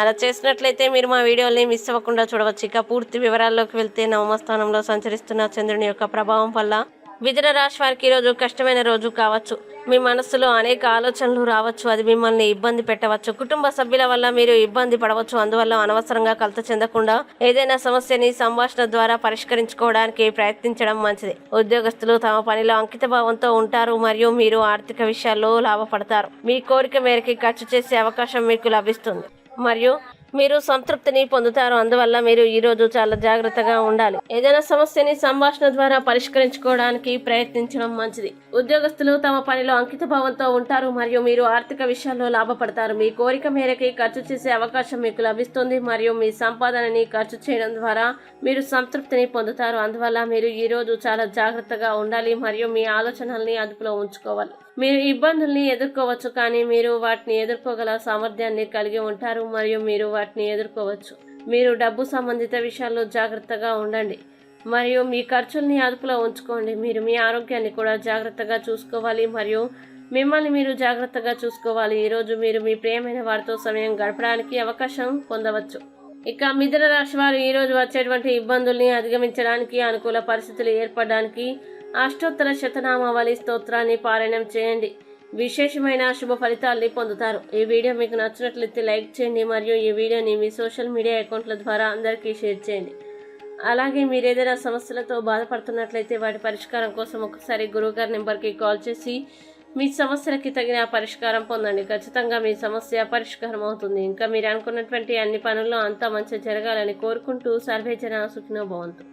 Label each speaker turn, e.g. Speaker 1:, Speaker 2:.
Speaker 1: అలా చేసినట్లయితే మీరు మా వీడియోని మిస్ అవ్వకుండా చూడవచ్చు. ఇక పూర్తి వివరాల్లోకి వెళ్తే నవమస్థానంలో సంచరిస్తున్న చంద్రుని యొక్క ప్రభావం వల్ల మిథున రాశి వారికి ఈరోజు కష్టమైన రోజు కావచ్చు. మీ మనస్సులో అనేక ఆలోచనలు రావచ్చు. అది మిమ్మల్ని ఇబ్బంది పెట్టవచ్చు. కుటుంబ సభ్యుల వల్ల మీరు ఇబ్బంది పడవచ్చు. అందువల్ల అనవసరంగా కలత చెందకుండా ఏదైనా సమస్యని సంభాషణ ద్వారా పరిష్కరించుకోవడానికి ప్రయత్నించడం మంచిది. ఉద్యోగస్తులు తమ పనిలో అంకిత భావంతో ఉంటారు మరియు మీరు ఆర్థిక విషయాల్లో లాభపడతారు. మీ కోరిక మేరకి ఖర్చు చేసే అవకాశం మీకు లభిస్తుంది. మరియు మీరు సంతృప్తిని పొందుతారు. అందువల్ల మీరు ఈ రోజు చాలా జాగ్రత్తగా ఉండాలి. ఏదైనా సమస్యని సంభాషణ ద్వారా పరిష్కరించుకోవడానికి ప్రయత్నించడం మంచిది. ఉద్యోగస్తులు తమ పనిలో అంకిత భావంతో ఉంటారు మరియు మీరు ఆర్థిక విషయాల్లో లాభపడతారు. మీ కోరిక మేరకి ఖర్చు చేసే అవకాశం మీకు లభిస్తుంది మరియు మీ సంపాదనని ఖర్చు చేయడం ద్వారా మీరు సంతృప్తిని పొందుతారు. అందువల్ల మీరు ఈ రోజు చాలా జాగ్రత్తగా ఉండాలి మరియు మీ ఆలోచనల్ని అదుపులో ఉంచుకోవాలి. మీరు ఇబ్బందుల్ని ఎదుర్కోవచ్చు కానీ మీరు వాటిని ఎదుర్కోగల సామర్థ్యాన్ని కలిగి ఉంటారు మరియు మీరు వాటి వాటిని ఎదుర్కోవచ్చు. మీరు డబ్బు సంబంధిత విషయాల్లో జాగ్రత్తగా ఉండండి. మరియు మీ ఖర్చుల్ని అదుపులో ఉంచుకోండి. మీరు మీ ఆరోగ్యాన్ని కూడా జాగ్రత్తగా చూసుకోవాలి. మరియు మిమ్మల్ని మీరు జాగ్రత్తగా చూసుకోవాలి. ఈరోజు మీరు మీ ప్రియమైన వారితో సమయం గడపడానికి అవకాశం పొందవచ్చు. ఇక మిథున రాశి వారు ఈరోజు వచ్చేటువంటి ఇబ్బందుల్ని అధిగమించడానికి అనుకూల పరిస్థితులు ఏర్పడడానికి అష్టోత్తర శతనామావళి స్తోత్రాన్ని పారాయణం చేయండి. విశేషమైన శుభ ఫలితాల్ని పొందుతారు. ఈ వీడియో మీకు నచ్చినట్లయితే లైక్ చేయండి మరియు ఈ వీడియోని మీ సోషల్ మీడియా అకౌంట్ల ద్వారా అందరికీ షేర్ చేయండి. అలాగే మీరు ఏదైనా సమస్యలతో బాధపడుతున్నట్లయితే వాటి పరిష్కారం కోసం ఒకసారి గురువుగారి నెంబర్కి కాల్ చేసి మీ సమస్యలకి తగిన పరిష్కారం పొందండి. ఖచ్చితంగా మీ సమస్య పరిష్కారం అవుతుంది. ఇంకా మీరు అనుకున్నటువంటి అన్ని పనుల్లో అంతా మంచి జరగాలని కోరుకుంటూ సర్వేజన సుఖినో భవంతు.